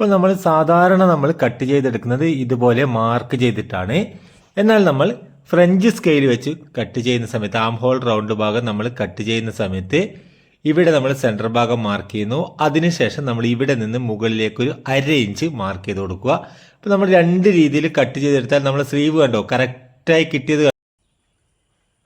ഇപ്പോൾ നമ്മൾ സാധാരണ നമ്മൾ കട്ട് ചെയ്തെടുക്കുന്നത് ഇതുപോലെ മാർക്ക് ചെയ്തിട്ടാണ്. എന്നാൽ നമ്മൾ ഫ്രഞ്ച് സ്കെയിൽ വെച്ച് കട്ട് ചെയ്യുന്ന സമയത്ത് ആം ഹോൾ റൗണ്ട് ഭാഗം നമ്മൾ കട്ട് ചെയ്യുന്ന സമയത്ത് ഇവിടെ നമ്മൾ സെന്റർ ഭാഗം മാർക്ക് ചെയ്യുന്നു. അതിനുശേഷം നമ്മൾ ഇവിടെ നിന്ന് മുകളിലേക്ക് ഒരു അര ഇഞ്ച് മാർക്ക് ചെയ്ത് കൊടുക്കുക. അപ്പോൾ നമ്മൾ രണ്ട് രീതിയിൽ കട്ട് ചെയ്തെടുത്താൽ നമ്മൾ സ്ലീവ് കണ്ടോ? കറക്റ്റായി കിട്ടിയത്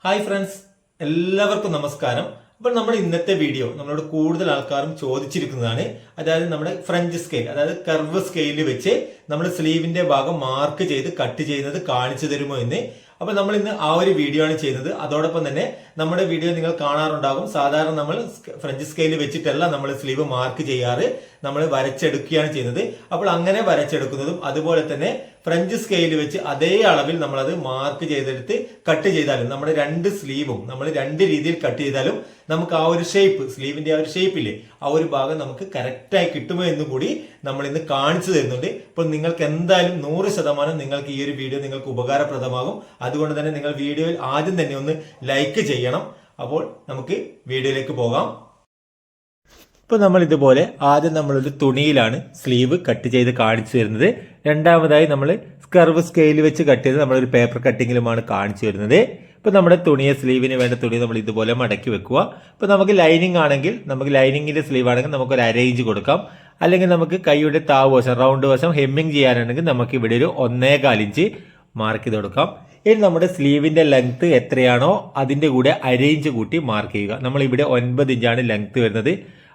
ഹായ് ഫ്രണ്ട്സ് എല്ലാവർക്കും നമസ്കാരം. അപ്പോൾ നമ്മൾ ഇന്നത്തെ വീഡിയോ നമ്മളോട് കൂടുതൽ ആൾക്കാരും ചോദിച്ചിരിക്കുന്നതാണ് അതായത് നമ്മുടെ ഫ്രഞ്ച് സ്കെയിൽ അതായത് കർവ് സ്കെയിലിൽ വെച്ച് നമ്മൾ സ്ലീവിന്റെ ഭാഗം മാർക്ക് ചെയ്ത് കട്ട് ചെയ്യുന്നത് കാണിച്ചു തരുമോ എന്ന്. അപ്പൊ നമ്മൾ ഇന്ന് ആ ഒരു വീഡിയോ ആണ് ചെയ്യുന്നത്. അതോടൊപ്പം തന്നെ നമ്മുടെ വീഡിയോ നിങ്ങൾ കാണാറുണ്ടാകും. സാധാരണ നമ്മൾ ഫ്രഞ്ച് സ്കെയിൽ വെച്ചിട്ടല്ല നമ്മൾ സ്ലീവ് മാർക്ക് ചെയ്യാറ്. നമ്മൾ വരച്ചെടുക്കുകയാണ് ചെയ്യുന്നത്. അപ്പോൾ അങ്ങനെ വരച്ചെടുക്കുന്നതും അതുപോലെ തന്നെ ഫ്രഞ്ച് സ്കെയിൽ വെച്ച് അതേ അളവിൽ നമ്മളത് മാർക്ക് ചെയ്തെടുത്ത് കട്ട് ചെയ്താലും നമ്മുടെ രണ്ട് സ്ലീവും നമ്മൾ രണ്ട് രീതിയിൽ കട്ട് ചെയ്താലും നമുക്ക് ആ ഒരു ഷേപ്പ് സ്ലീവിന്റെ ആ ഒരു ഷേപ്പില്ലേ ആ ഒരു ഭാഗം നമുക്ക് കറക്റ്റായി കിട്ടുമോ എന്ന് കൂടി നമ്മൾ ഇന്ന് കാണിച്ചു തരുന്നുണ്ട്. അപ്പോൾ നിങ്ങൾക്ക് എന്തായാലും നൂറ് ശതമാനം നിങ്ങൾക്ക് ഈ ഒരു വീഡിയോ നിങ്ങൾക്ക് ഉപകാരപ്രദമാകും. അതുകൊണ്ട് തന്നെ നിങ്ങൾ വീഡിയോയിൽ ആദ്യം തന്നെ ഒന്ന് ലൈക്ക് ചെയ്യണം. അപ്പോൾ നമുക്ക് വീഡിയോയിലേക്ക് പോകാം. ഇപ്പൊ നമ്മൾ ഇതുപോലെ ആദ്യം നമ്മളൊരു തുണിയിലാണ് സ്ലീവ് കട്ട് ചെയ്ത് കാണിച്ചു തരുന്നത്. രണ്ടാമതായി നമ്മൾ സ്കർവ് സ്കെയിൽ വെച്ച് കട്ട് ചെയ്ത് നമ്മളൊരു പേപ്പർ കട്ടിങ്ങിലുമാണ് കാണിച്ചു തരുന്നത്. ഇപ്പൊ നമ്മുടെ തുണിയെ സ്ലീവിന് വേണ്ട തുണി നമ്മൾ ഇതുപോലെ മടക്കി വെക്കുക. ഇപ്പോൾ നമുക്ക് ലൈനിങ് ആണെങ്കിൽ നമുക്ക് ലൈനിങ്ങിന്റെ സ്ലീവ് ആണെങ്കിൽ നമുക്ക് നമുക്കൊരു അരേഞ്ച് കൊടുക്കാം. അല്ലെങ്കിൽ നമുക്ക് കൈയുടെ താവ് വശം റൗണ്ട് വശം ഹെമ്മിങ് ചെയ്യാനാണെങ്കിൽ നമുക്ക് ഇവിടെ ഒരു ഒന്നേകാൽ ഇഞ്ച് മാർക്ക് ചെയ്ത് കൊടുക്കാം. ഇനി നമ്മുടെ സ്ലീവിന്റെ ലെങ്ത് എത്രയാണോ അതിന്റെ കൂടെ അരയിഞ്ച് കൂട്ടി മാർക്ക് ചെയ്യുക. നമ്മൾ ഇവിടെ ഒൻപത് ഇഞ്ചാണ് ലെങ്ത് വരുന്നത്.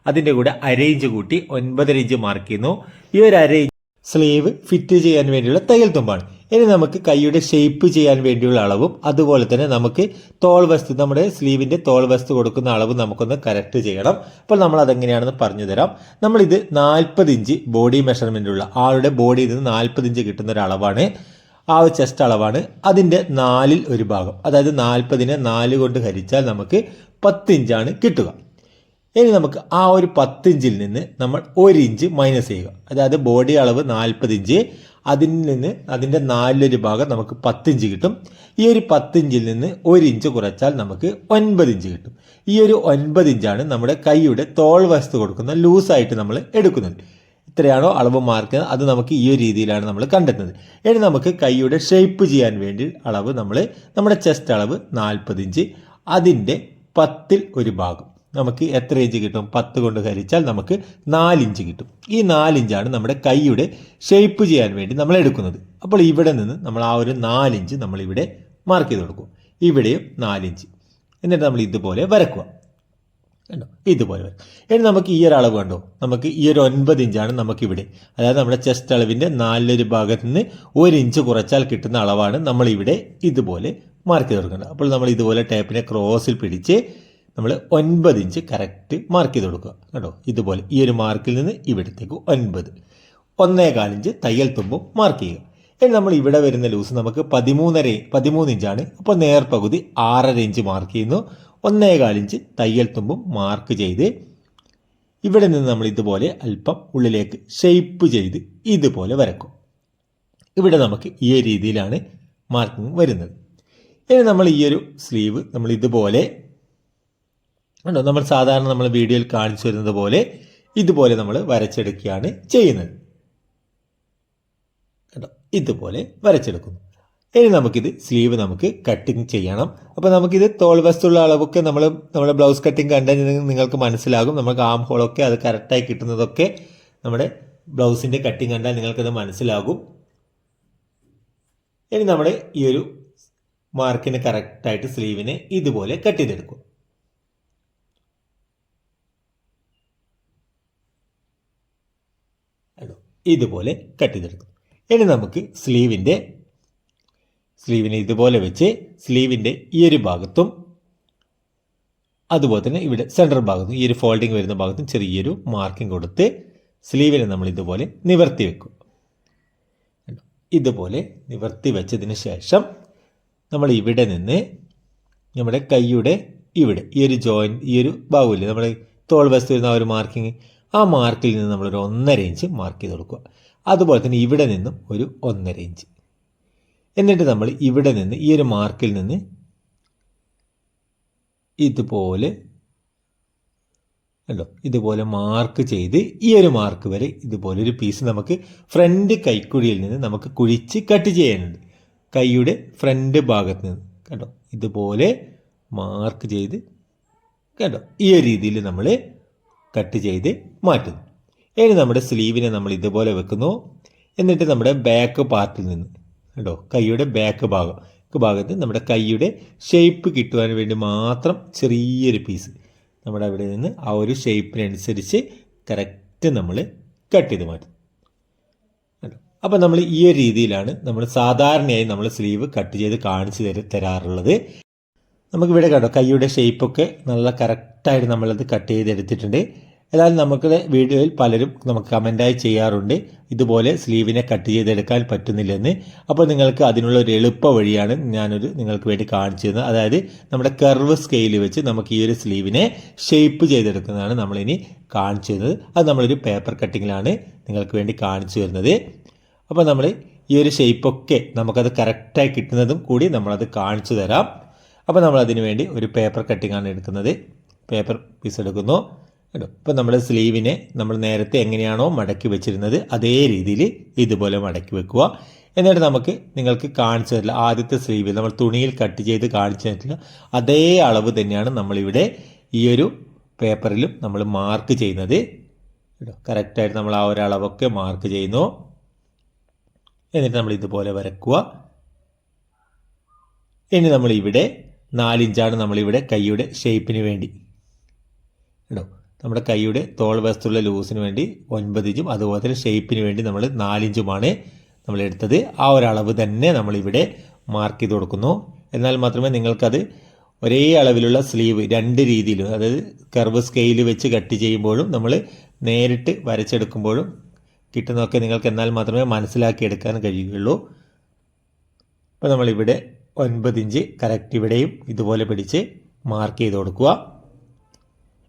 അതിന്റെ കൂടെ അരയിഞ്ച് കൂട്ടി ഒൻപതര ഇഞ്ച് മാർക്ക് ചെയ്യുന്നു. ഈ ഒരു അര ഇഞ്ച് സ്ലീവ് ഫിറ്റ് ചെയ്യാൻ വേണ്ടിയുള്ള തയ്യൽ തുമ്പാണ്. ഇനി നമുക്ക് കൈയുടെ ഷേപ്പ് ചെയ്യാൻ വേണ്ടിയുള്ള അളവും അതുപോലെ തന്നെ നമുക്ക് തോൾ വസ്തു നമ്മുടെ സ്ലീവിന്റെ തോൾ വസ്തു കൊടുക്കുന്ന അളവ് നമുക്കൊന്ന് കറക്റ്റ് ചെയ്യണം. അപ്പോൾ നമ്മൾ അതെങ്ങനെയാണെന്ന് പറഞ്ഞു തരാം. നമ്മളിത് നാൽപ്പത് ഇഞ്ച് ബോഡി മെഷർമെന്റുള്ള ആളുടെ ബോഡിയിൽ നിന്ന് നാൽപ്പത് ഇഞ്ച് കിട്ടുന്ന ഒരു അളവാണ്. ആ ഒരു ചെസ്റ്റ് അളവാണ്. അതിന്റെ നാലിൽ ഒരു ഭാഗം. അതായത് നാൽപ്പതിനെ നാല് കൊണ്ട് ഹരിച്ചാൽ നമുക്ക് പത്തിഞ്ചാണ് കിട്ടുക. ഇനി നമുക്ക് ആ ഒരു പത്തിഞ്ചിൽ നിന്ന് നമ്മൾ ഒരു ഇഞ്ച് മൈനസ് ചെയ്യുക. അതായത് ബോഡി അളവ് നാൽപ്പത് ഇഞ്ച് അതിൽ നിന്ന് അതിന്റെ നാലിലൊരു ഭാഗം നമുക്ക് പത്തിഞ്ച് കിട്ടും. ഈ ഒരു പത്തിഞ്ചിൽ നിന്ന് ഒരു ഇഞ്ച് കുറച്ചാൽ നമുക്ക് ഒൻപത് ഇഞ്ച് കിട്ടും. ഈ ഒരു ഒൻപത് ഇഞ്ചാണ് നമ്മുടെ കൈയുടെ തോൾ വസ്തു കൊടുക്കുന്ന ലൂസായിട്ട് നമ്മൾ എടുക്കുന്നത്. എത്രയാണോ അളവ് മാർക്ക് അത് നമുക്ക് ഈ ഒരു രീതിയിലാണ് നമ്മൾ കണ്ടെത്തുന്നത്. ഇനി നമുക്ക് കൈയുടെ ഷേപ്പ് ചെയ്യാൻ വേണ്ടി അളവ് നമ്മൾ നമ്മുടെ ചെസ്റ്റ് അളവ് നാൽപ്പത് ഇഞ്ച് അതിന്റെ പത്തിൽ ഒരു ഭാഗം. നമുക്ക് എത്ര ഇഞ്ച് കിട്ടും? പത്ത് കൊണ്ട് ഹരിച്ചാൽ നമുക്ക് നാലിഞ്ച് കിട്ടും. ഈ നാലിഞ്ചാണ് നമ്മുടെ കൈയുടെ ഷേപ്പ് ചെയ്യാൻ വേണ്ടി നമ്മൾ എടുക്കുന്നത്. അപ്പോൾ ഇവിടെ നിന്ന് നമ്മൾ ആ ഒരു നാലിഞ്ച് നമ്മളിവിടെ മാർക്ക് ചെയ്ത് കൊടുക്കും. ഇവിടെയും നാലിഞ്ച് എന്നിട്ട് നമ്മൾ ഇതുപോലെ വരക്കുക. കണ്ടോ? ഇതുപോലെ വരും. ഇനി നമുക്ക് ഈ ഒരു അളവ് കണ്ടോ? നമുക്ക് ഈ ഒരു ഒൻപത് ഇഞ്ചാണ് നമുക്കിവിടെ. അതായത് നമ്മുടെ ചെസ്റ്റ് അളവിന്റെ നാലൊരു ഭാഗത്ത് നിന്ന് ഒരു ഇഞ്ച് കുറച്ചാൽ കിട്ടുന്ന അളവാണ് നമ്മളിവിടെ ഇതുപോലെ മാർക്ക് ചെയ്ത് കൊടുക്കേണ്ടത്. അപ്പോൾ നമ്മൾ ഇതുപോലെ ടേപ്പിനെ ക്രോസിൽ പിടിച്ച് നമ്മൾ ഒൻപത് ഇഞ്ച് കറക്റ്റ് മാർക്ക് ചെയ്ത് കൊടുക്കുക. കേട്ടോ ഇതുപോലെ ഈ ഒരു മാർക്കിൽ നിന്ന് ഇവിടത്തേക്ക് ഒൻപത്. ഒന്നേകാൽ ഇഞ്ച് തയ്യൽ തുമ്പും മാർക്ക് ചെയ്യുക. ഇനി നമ്മൾ ഇവിടെ വരുന്ന ലൂസ് നമുക്ക് പതിമൂന്നര പതിമൂന്ന് ഇഞ്ചാണ്. അപ്പോൾ നേർപകുതി ആറര ഇഞ്ച് മാർക്ക് ചെയ്യുന്നു. ഒന്നേകാൽ കാലിഞ്ച് തയ്യൽ തുമ്പും മാർക്ക് ചെയ്ത് ഇവിടെ നിന്ന് നമ്മൾ ഇതുപോലെ അല്പം ഉള്ളിലേക്ക് ഷെയ്പ്പ് ചെയ്ത് ഇതുപോലെ വരക്കും. ഇവിടെ നമുക്ക് ഈ രീതിയിലാണ് മാർക്കിംഗ് വരുന്നത്. ഇനി നമ്മൾ ഈ ഒരു സ്ലീവ് നമ്മൾ ഇതുപോലെ ഉണ്ടോ നമ്മൾ സാധാരണ നമ്മൾ വീഡിയോയിൽ കാണിച്ചു വരുന്നത് പോലെ ഇതുപോലെ നമ്മൾ വരച്ചെടുക്കുകയാണ് ചെയ്യുന്നത്. ഇതുപോലെ വരച്ചെടുക്കുന്നു. ഇനി നമുക്കിത് സ്ലീവ് നമുക്ക് കട്ടിങ് ചെയ്യണം. അപ്പോൾ നമുക്കിത് തോൾ വസ്തുള്ള അളവൊക്കെ നമ്മൾ നമ്മുടെ ബ്ലൗസ് കട്ടിങ് കണ്ടാൽ നിങ്ങൾക്ക് മനസ്സിലാകും. നമുക്ക് ആം ഹോളൊക്കെ അത് കറക്റ്റായി കിട്ടുന്നതൊക്കെ നമ്മുടെ ബ്ലൗസിന്റെ കട്ടിങ് കണ്ടാൽ നിങ്ങൾക്കത് മനസ്സിലാകും. ഇനി നമ്മുടെ ഈ ഒരു മാർക്കിന് കറക്റ്റായിട്ട് സ്ലീവിനെ ഇതുപോലെ കട്ട് ചെയ്തെടുക്കും? ഇതുപോലെ കട്ട് ചെയ്തെടുക്കും. ഇനി നമുക്ക് സ്ലീവിന്റെ സ്ലീവിനെ ഇതുപോലെ വെച്ച് സ്ലീവിന്റെ ഈ ഒരു ഭാഗത്തും അതുപോലെ തന്നെ ഇവിടെ സെൻട്രൽ ഭാഗത്തും ഈ ഒരു ഫോൾഡിങ് വരുന്ന ഭാഗത്തും ചെറിയൊരു മാർക്കിംഗ് കൊടുത്ത് സ്ലീവിനെ നമ്മൾ ഇതുപോലെ നിവർത്തി വെക്കും? ഇതുപോലെ നിവർത്തി വെച്ചതിന് ശേഷം നമ്മൾ ഇവിടെ നിന്ന് നമ്മുടെ കൈയുടെ ഇവിടെ ഈ ഒരു ജോയിന്റ് ഈ ഒരു ഭാഗമില്ലേ നമ്മൾ തോൾ വസ്തു വരുന്ന ആ ഒരു മാർക്കിങ് ആ മാർക്കിൽ നിന്ന് നമ്മളൊരു ഒന്നര ഇഞ്ച് മാർക്ക് ചെയ്ത് കൊടുക്കുക അതുപോലെ തന്നെ ഇവിടെ നിന്നും ഒരു ഒന്നര ഇഞ്ച് എന്നിട്ട് നമ്മൾ ഇവിടെ നിന്ന് ഈ ഒരു മാർക്കിൽ നിന്ന് ഇതുപോലെ കണ്ടോ? ഇതുപോലെ മാർക്ക് ചെയ്ത് ഈ ഒരു മാർക്ക് വരെ ഇതുപോലെ ഒരു പീസ് നമുക്ക് ഫ്രണ്ട് കൈക്കുഴിയിൽ നിന്ന് നമുക്ക് കുഴിച്ച് കട്ട് ചെയ്യാനുണ്ട്. കൈയുടെ ഫ്രണ്ട് ഭാഗത്ത് നിന്ന്. കണ്ടോ? ഇതുപോലെ മാർക്ക് ചെയ്ത് കണ്ടോ? ഈ ഒരു രീതിയിൽ നമ്മൾ കട്ട് ചെയ്ത് മാറ്റുന്നു. ഇനി നമ്മുടെ സ്ലീവിനെ നമ്മൾ ഇതുപോലെ വെക്കുന്നു. എന്നിട്ട് നമ്മുടെ ബാക്ക് പാർട്ടിൽ നിന്ന് കണ്ടോ? കൈയുടെ ബാക്ക് ഭാഗം. ബാക്ക് ഭാഗത്ത് നമ്മുടെ കൈയുടെ ഷേപ്പ് കിട്ടുവാൻ വേണ്ടി മാത്രം ചെറിയൊരു പീസ് നമ്മുടെ അവിടെ നിന്ന് ആ ഒരു ഷേപ്പിനനുസരിച്ച് കറക്റ്റ് നമ്മൾ കട്ട് ചെയ്ത് മാറ്റും. അപ്പോൾ നമ്മൾ ഈ ഒരു രീതിയിലാണ് നമ്മൾ സാധാരണയായി നമ്മൾ സ്ലീവ് കട്ട് ചെയ്ത് കാണിച്ചു തര തരാറുള്ളത്. നമുക്കിവിടെ കണ്ടോ കൈയുടെ ഷേപ്പൊക്കെ നല്ല കറക്റ്റായിട്ട് നമ്മളത് കട്ട് ചെയ്തെടുത്തിട്ടുണ്ട്. എന്നാൽ നമുക്ക് വീഡിയോയിൽ പലരും നമുക്ക് കമന്റായി ചെയ്യാറുണ്ട്. ഇതുപോലെ സ്ലീവിനെ കട്ട് ചെയ്തെടുക്കാൻ പറ്റുന്നില്ലെന്ന്. അപ്പോൾ നിങ്ങൾക്ക് അതിനുള്ള ഒരു എളുപ്പ വഴിയാണ് ഞാനൊരു നിങ്ങൾക്ക് വേണ്ടി കാണിച്ചു തന്നത് അതായത് നമ്മുടെ കർവ് സ്കെയിൽ വെച്ച് നമുക്ക് ഈ ഒരു സ്ലീവിനെ ഷേപ്പ് ചെയ്തെടുക്കുന്നതാണ് നമ്മളിനി കാണിച്ചു തരുന്നത് അത് നമ്മളൊരു പേപ്പർ കട്ടിങ്ങിലാണ് നിങ്ങൾക്ക് വേണ്ടി കാണിച്ചു തരുന്നത്. അപ്പോൾ നമ്മൾ ഈ ഒരു ഷേപ്പൊക്കെ നമുക്കത് കറക്റ്റായി കിട്ടുന്നതും കൂടി നമ്മളത് കാണിച്ചു തരാം. അപ്പോൾ നമ്മൾ വേണ്ടി ഒരു പേപ്പർ കട്ടിങ്ങാണ് എടുക്കുന്നത്. പേപ്പർ പീസ് എടുക്കുന്നു. കേട്ടോ ഇപ്പോൾ നമ്മൾ സ്ലീവിനെ നമ്മൾ നേരത്തെ എങ്ങനെയാണോ മടക്കി വെച്ചിരുന്നത് അതേ രീതിയിൽ ഇതുപോലെ മടക്കി വെക്കുക. എന്നിട്ട് നമുക്ക് നിങ്ങൾക്ക് കാണിച്ചു തരില്ല. ആദ്യത്തെ സ്ലീവിൽ നമ്മൾ തുണിയിൽ കട്ട് ചെയ്ത് കാണിച്ചു തരില്ല അതേ അളവ് തന്നെയാണ് നമ്മളിവിടെ ഈ ഒരു പേപ്പറിലും നമ്മൾ മാർക്ക് ചെയ്യുന്നത്. കേട്ടോ കറക്റ്റായിട്ട് നമ്മൾ ആ ഒരു അളവൊക്കെ മാർക്ക് ചെയ്യുന്നു. എന്നിട്ട് നമ്മൾ ഇതുപോലെ വരക്കുക. ഇനി നമ്മളിവിടെ നാലിഞ്ചാണ് നമ്മളിവിടെ കൈയുടെ ഷേപ്പിന് വേണ്ടി. കേട്ടോ നമ്മുടെ കൈയുടെ തോൾ വശത്തുള്ള ലൂസിന് വേണ്ടി ഒൻപത് ഇഞ്ചും അതുപോലെ തന്നെ ഷേപ്പിന് വേണ്ടി നമ്മൾ നാലിഞ്ചുമാണ് നമ്മൾ എടുത്തത്. ആ ഒരളവ് തന്നെ നമ്മളിവിടെ മാർക്ക് ചെയ്ത് കൊടുക്കുന്നു. എന്നാൽ മാത്രമേ നിങ്ങൾക്കത് ഒരേ അളവിലുള്ള സ്ലീവ് രണ്ട് രീതിയിലും അതായത് കർവ് സ്കെയിൽ വെച്ച് കട്ട് ചെയ്യുമ്പോഴും നമ്മൾ നേരിട്ട് വരച്ചെടുക്കുമ്പോഴും കിട്ടുന്നതൊക്കെ നിങ്ങൾക്ക് എന്നാൽ മാത്രമേ മനസ്സിലാക്കി എടുക്കാൻ കഴിയുകയുള്ളൂ. അപ്പോൾ നമ്മളിവിടെ ഒൻപത് ഇഞ്ച് കറക്റ്റ് ഇവിടെയും ഇതുപോലെ പിടിച്ച് മാർക്ക് ചെയ്ത് കൊടുക്കുക.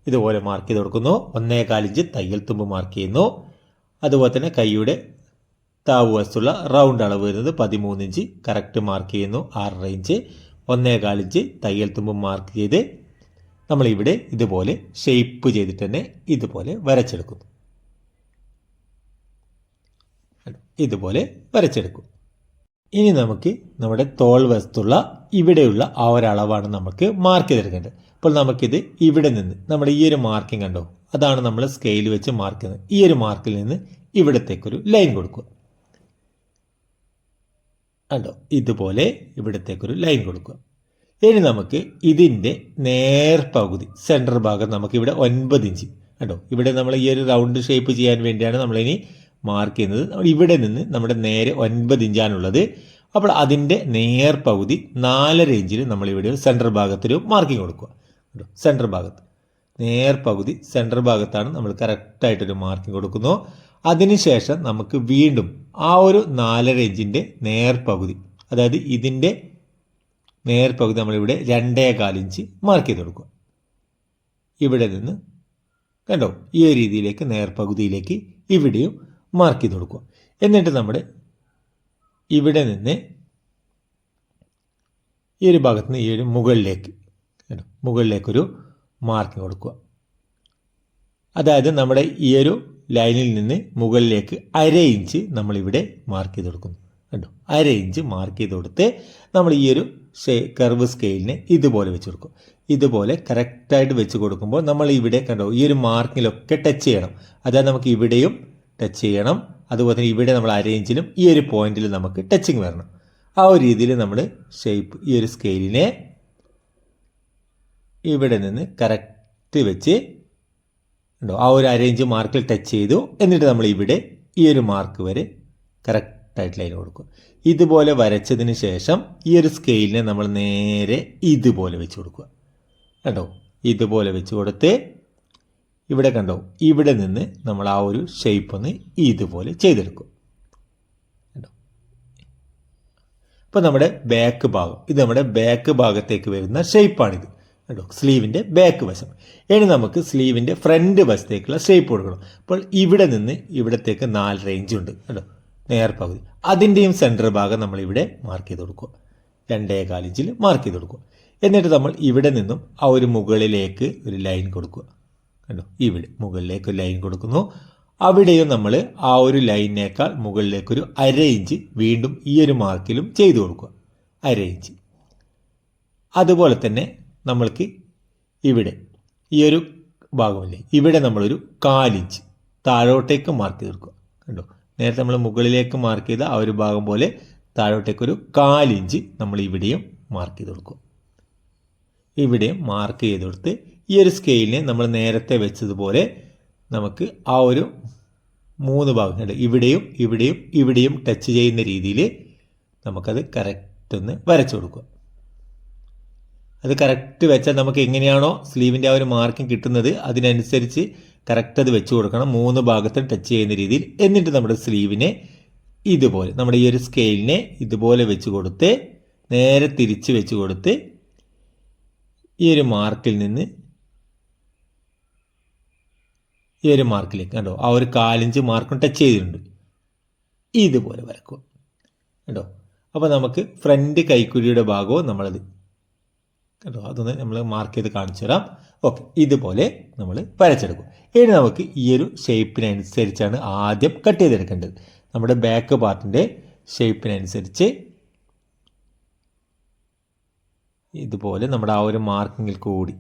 ഇതുപോലെ മാർക്ക് ചെയ്ത് കൊടുക്കുന്നു. ഒന്നേകാൽ ഇഞ്ച് തയ്യൽ തുമ്പ് മാർക്ക് ചെയ്യുന്നു. അതുപോലെ തന്നെ കൈയുടെ താവ് വസ്തുള്ള റൗണ്ട് അളവ് വരുന്നത് പതിമൂന്ന് ഇഞ്ച്. കറക്റ്റ് മാർക്ക് ചെയ്യുന്നു. ആറര ഇഞ്ച്. ഒന്നേകാൽ ഇഞ്ച് തയ്യൽ തുമ്പ് മാർക്ക് ചെയ്ത് നമ്മളിവിടെ ഇതുപോലെ ഷെയ്പ്പ് ചെയ്തിട്ട് തന്നെ ഇതുപോലെ വരച്ചെടുക്കുന്നു. ഇതുപോലെ വരച്ചെടുക്കും. ഇനി നമുക്ക് നമ്മുടെ തോൾ വശത്തുള്ള ഇവിടെയുള്ള ആ ഒരളവാണ് നമുക്ക് മാർക്ക് ചെയ്തെടുക്കേണ്ടത്. അപ്പോൾ നമുക്കിത് ഇവിടെ നിന്ന് നമ്മുടെ ഈ ഒരു മാർക്കിംഗ് കണ്ടോ? അതാണ് നമ്മൾ സ്കെയിൽ വെച്ച് മാർക്ക് ചെയ്യുന്നത്. ഈ ഒരു മാർക്കിൽ നിന്ന് ഇവിടത്തേക്കൊരു ലൈൻ കൊടുക്കുക. കണ്ടോ? ഇതുപോലെ ഇവിടത്തേക്കൊരു ലൈൻ കൊടുക്കുക. ഇനി നമുക്ക് ഇതിന്റെ നേർപകുതി സെന്റർ ഭാഗം നമുക്കിവിടെ ഒൻപത് ഇഞ്ച്. കണ്ടോ? ഇവിടെ നമ്മൾ ഈ ഒരു റൗണ്ട് ഷേപ്പ് ചെയ്യാൻ വേണ്ടിയാണ് നമ്മളിനി മാർക്ക് ചെയ്യുന്നത് നമ്മൾ ഇവിടെ നിന്ന് നമ്മുടെ നേരെ ഒൻപത് ഇഞ്ചാണുള്ളത്. അപ്പോൾ അതിന്റെ നേർപകുതി നാലര ഇഞ്ചിൽ നമ്മളിവിടെ സെന്റർ ഭാഗത്തൊരു മാർക്കിംഗ് കൊടുക്കുക. കേട്ടോ സെന്റർ ഭാഗത്ത്. നേർപകുതി സെന്റർ ഭാഗത്താണ് നമ്മൾ കറക്റ്റായിട്ടൊരു മാർക്കിംഗ് കൊടുക്കുന്നു. അതിനുശേഷം നമുക്ക് വീണ്ടും ആ ഒരു നാലര ഇഞ്ചിന്റെ നേർപകുതി അതായത് ഇതിന്റെ നേർ പകുതി നമ്മളിവിടെ രണ്ടേ കാലിഞ്ച് മാർക്ക് ചെയ്ത് കൊടുക്കുക. ഇവിടെ നിന്ന് കണ്ടോ? ഈ ഒരു രീതിയിലേക്ക് നേർപകുതിയിലേക്ക് ഇവിടെയും മാർക്ക് ചെയ്ത് കൊടുക്കുക. എന്നിട്ട് നമ്മൾ ഇവിടെ നിന്ന് ഈ ഒരു ഭാഗത്ത് നിന്ന് ഈ ഒരു മുകളിലേക്ക് മുകളിലേക്കൊരു മാർക്ക് കൊടുക്കുക. അതായത് നമ്മുടെ ഈ ഒരു ലൈനിൽ നിന്ന് മുകളിലേക്ക് അര ഇഞ്ച് നമ്മളിവിടെ മാർക്ക് ചെയ്ത് കൊടുക്കുന്നു. കണ്ടോ? അര ഇഞ്ച് മാർക്ക് ചെയ്ത് കൊടുത്ത് നമ്മൾ ഈ ഒരു കർവ് സ്കെയിലിനെ ഇതുപോലെ വെച്ച് കൊടുക്കും. ഇതുപോലെ കറക്റ്റായിട്ട് വെച്ച് കൊടുക്കുമ്പോൾ നമ്മൾ ഇവിടെ കണ്ടോ? ഈ ഒരു മാർക്കിലൊക്കെ ടച്ച് ചെയ്യണം. അതായത് നമുക്ക് ഇവിടെയും ടച്ച് ചെയ്യണം. അതുപോലെ തന്നെ ഇവിടെ നമ്മൾ അരേഞ്ചിലും ഈ ഒരു പോയിന്റിൽ നമുക്ക് ടച്ചിങ് വരണം. ആ ഒരു രീതിയിൽ നമ്മൾ ഷേപ്പ് ഈ ഒരു സ്കെയിലിനെ ഇവിടെ നിന്ന് കറക്റ്റ് വെച്ച് ഉണ്ടോ? ആ ഒരു അരേഞ്ച് മാർക്കിൽ ടച്ച് ചെയ്തു. എന്നിട്ട് നമ്മൾ ഇവിടെ ഈ ഒരു മാർക്ക് വരെ കറക്റ്റായിട്ട് ലൈൻ കൊടുക്കും. ഇതുപോലെ വരച്ചതിന് ശേഷം ഈ ഒരു സ്കെയിലിനെ നമ്മൾ നേരെ ഇതുപോലെ വെച്ച് കൊടുക്കുക. കേട്ടോ ഇതുപോലെ വെച്ച് കൊടുത്ത് ഇവിടെ കണ്ടോ? ഇവിടെ നിന്ന് നമ്മൾ ആ ഒരു ഷേപ്പ് ഒന്ന് ഇതുപോലെ ചെയ്തെടുക്കും. കണ്ടോ? നമ്മുടെ ബാക്ക് ഭാഗം. ഇത് നമ്മുടെ ബാക്ക് ഭാഗത്തേക്ക് വരുന്ന ഷേപ്പാണിത് കേട്ടോ സ്ലീവിന്റെ ബാക്ക് വശം. ഇനി നമുക്ക് സ്ലീവിന്റെ ഫ്രണ്ട് വശത്തേക്കുള്ള ഷേപ്പ് കൊടുക്കണം. അപ്പോൾ ഇവിടെ നിന്ന് ഇവിടത്തേക്ക് നാല് റേഞ്ച് ഉണ്ട്. കേട്ടോ നേർപകുതി അതിന്റെയും സെന്റർ ഭാഗം നമ്മൾ ഇവിടെ മാർക്ക് ചെയ്ത് കൊടുക്കുക. രണ്ടേ കാലിഞ്ചിൽ മാർക്ക് ചെയ്ത് കൊടുക്കുക. എന്നിട്ട് നമ്മൾ ഇവിടെ നിന്നും ആ ഒരു മുകളിലേക്ക് ഒരു ലൈൻ കൊടുക്കുക. കണ്ടോ? ഇവിടെ മുകളിലേക്ക് ലൈൻ കൊടുക്കുന്നു. അവിടെയും നമ്മൾ ആ ഒരു ലൈനിനേക്കാൾ മുകളിലേക്കൊരു അര ഇഞ്ച് വീണ്ടും ഈ ഒരു മാർക്കിലും ചെയ്തു കൊടുക്കുക. അര ഇഞ്ച് അതുപോലെ തന്നെ നമ്മൾക്ക് ഇവിടെ ഈ ഒരു ഭാഗമില്ലേ? ഇവിടെ നമ്മളൊരു കാലിഞ്ച് താഴോട്ടേക്ക് മാർക്ക് ചെയ്ത് കൊടുക്കുക. കണ്ടോ? നേരത്തെ നമ്മൾ മുകളിലേക്ക് മാർക്ക് ചെയ്ത ആ ഒരു ഭാഗം പോലെ താഴോട്ടേക്കൊരു കാലിഞ്ച് നമ്മൾ ഇവിടെയും മാർക്ക് ചെയ്ത് കൊടുക്കുക. ഇവിടെയും മാർക്ക് ചെയ്ത് കൊടുത്ത് ഈ ഒരു സ്കെയിലിനെ നമ്മൾ നേരത്തെ വെച്ചതുപോലെ നമുക്ക് ആ ഒരു മൂന്ന് ഭാഗങ്ങളുണ്ട്. ഇവിടെയും ഇവിടെയും ഇവിടെയും ടച്ച് ചെയ്യുന്ന രീതിയിൽ നമുക്കത് കറക്റ്റ് ഒന്ന് വരച്ചു കൊടുക്കുക. അത് കറക്റ്റ് വെച്ചാൽ നമുക്ക് എങ്ങനെയാണോ സ്ലീവിന്റെ ആ ഒരു മാർക്കിംഗ് കിട്ടുന്നത് അതിനനുസരിച്ച് കറക്റ്റ് അത് വെച്ച് കൊടുക്കണം. മൂന്ന് ഭാഗത്തും ടച്ച് ചെയ്യുന്ന രീതിയിൽ എന്നിട്ട് നമ്മുടെ സ്ലീവിനെ ഇതുപോലെ നമ്മുടെ ഈ ഒരു സ്കെയിലിനെ ഇതുപോലെ വെച്ച് കൊടുത്ത് നേരെ തിരിച്ച് വെച്ച് കൊടുത്ത് ഈ ഒരു മാർക്കിൽ നിന്ന് ഈ ഒരു മാർക്കിലേക്ക് കണ്ടോ? ആ ഒരു കാലിഞ്ച് മാർക്കും ടച്ച് ചെയ്തിട്ടുണ്ട്. ഇതുപോലെ വരക്കുക. കണ്ടോ? അപ്പോൾ നമുക്ക് ഫ്രണ്ട് കൈക്കുഴിയുടെ ഭാഗവും നമ്മളത് കണ്ടോ? അതൊന്ന് നമ്മൾ മാർക്ക് ചെയ്ത് കാണിച്ചു തരാം. ഓക്കെ ഇതുപോലെ നമ്മൾ വരച്ചെടുക്കും. ഇനി നമുക്ക് ഈ ഒരു ഷേപ്പിനനുസരിച്ചാണ് ആദ്യം കട്ട് ചെയ്തെടുക്കേണ്ടത്. നമ്മുടെ ബാക്ക് പാർട്ടിന്റെ ഷേപ്പിനനുസരിച്ച് ഇതുപോലെ നമ്മുടെ ആ ഒരു മാർക്കിങ്ങിൽ കൂടി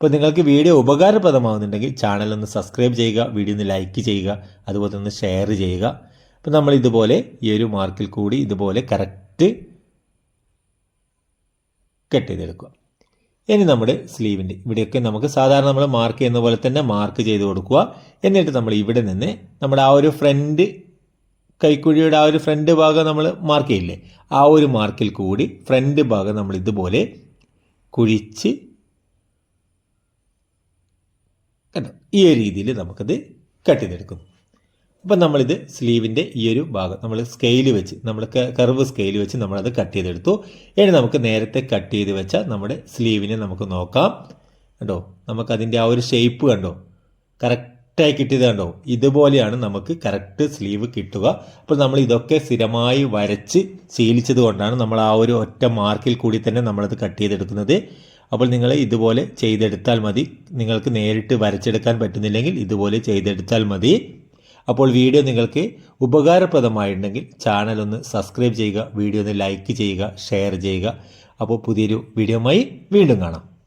ഇപ്പോൾ നിങ്ങൾക്ക് വീഡിയോ ഉപകാരപ്രദമാകുന്നുണ്ടെങ്കിൽ ചാനൽ ഒന്ന് സബ്സ്ക്രൈബ് ചെയ്യുക വീഡിയോ ഒന്ന് ലൈക്ക് ചെയ്യുക അതുപോലെ ഒന്ന് ഷെയർ ചെയ്യുക. അപ്പോൾ നമ്മൾ ഇതുപോലെ ഈ ഒരു മാർക്കിൽ കൂടി ഇതുപോലെ കറക്റ്റ് കട്ട് ചെയ്തെടുക്കുക. ഇനി നമ്മുടെ സ്ലീവിന്റെ ഇവിടെയൊക്കെ നമുക്ക് സാധാരണ നമ്മൾ മാർക്ക് ചെയ്യുന്ന പോലെ തന്നെ മാർക്ക് ചെയ്ത് കൊടുക്കുക. എന്നിട്ട് നമ്മൾ ഇവിടെ നിന്ന് നമ്മുടെ ആ ഒരു ഫ്രണ്ട് കൈക്കുഴിയുടെ ആ ഒരു ഫ്രണ്ട് ഭാഗം നമ്മൾ മാർക്ക് ചെയ്യില്ലേ? ആ ഒരു മാർക്കിൽ കൂടി ഫ്രണ്ട് ഭാഗം നമ്മൾ ഇതുപോലെ കുഴിച്ച് കണ്ടോ ഈ ഒരു രീതിയിൽ നമുക്കത് കട്ട് ചെയ്തെടുക്കും അപ്പം നമ്മളിത് സ്ലീവിന്റെ ഈ ഒരു ഭാഗം നമ്മൾ സ്കെയിൽ വെച്ച് നമ്മൾ കർവ് സ്കെയിൽ വെച്ച് നമ്മളത് കട്ട് ചെയ്തെടുത്തു. ഇനി നമുക്ക് നേരത്തെ കട്ട് ചെയ്ത് വെച്ച നമ്മുടെ സ്ലീവിനെ നമുക്ക് നോക്കാം. കണ്ടോ? നമുക്കതിന്റെ ആ ഒരു ഷേപ്പ് കണ്ടോ? കറക്റ്റായി കിട്ടിയത് കണ്ടോ? ഇതുപോലെയാണ് നമുക്ക് കറക്റ്റ് സ്ലീവ് കിട്ടുക. അപ്പോൾ നമ്മൾ ഇതൊക്കെ സ്ഥിരമായി വരച്ച് ശീലിച്ചത് കൊണ്ടാണ് നമ്മൾ ആ ഒരു ഒറ്റ മാർക്കിൽ കൂടി തന്നെ നമ്മളത് കട്ട് ചെയ്തെടുക്കുന്നത്. അപ്പോൾ നിങ്ങൾ ഇതുപോലെ ചെയ്തെടുത്താൽ മതി. നിങ്ങൾക്ക് നേരിട്ട് വരച്ചെടുക്കാൻ പറ്റുന്നില്ലെങ്കിൽ ഇതുപോലെ ചെയ്തെടുത്താൽ മതി. അപ്പോൾ വീഡിയോ നിങ്ങൾക്ക് ഉപകാരപ്രദമായിട്ടുണ്ടെങ്കിൽ ചാനൽ ഒന്ന് സബ്സ്ക്രൈബ് ചെയ്യുക വീഡിയോ ഒന്ന് ലൈക്ക് ചെയ്യുക ഷെയർ ചെയ്യുക. അപ്പോൾ പുതിയൊരു വീഡിയോയുമായി വീണ്ടും കാണാം.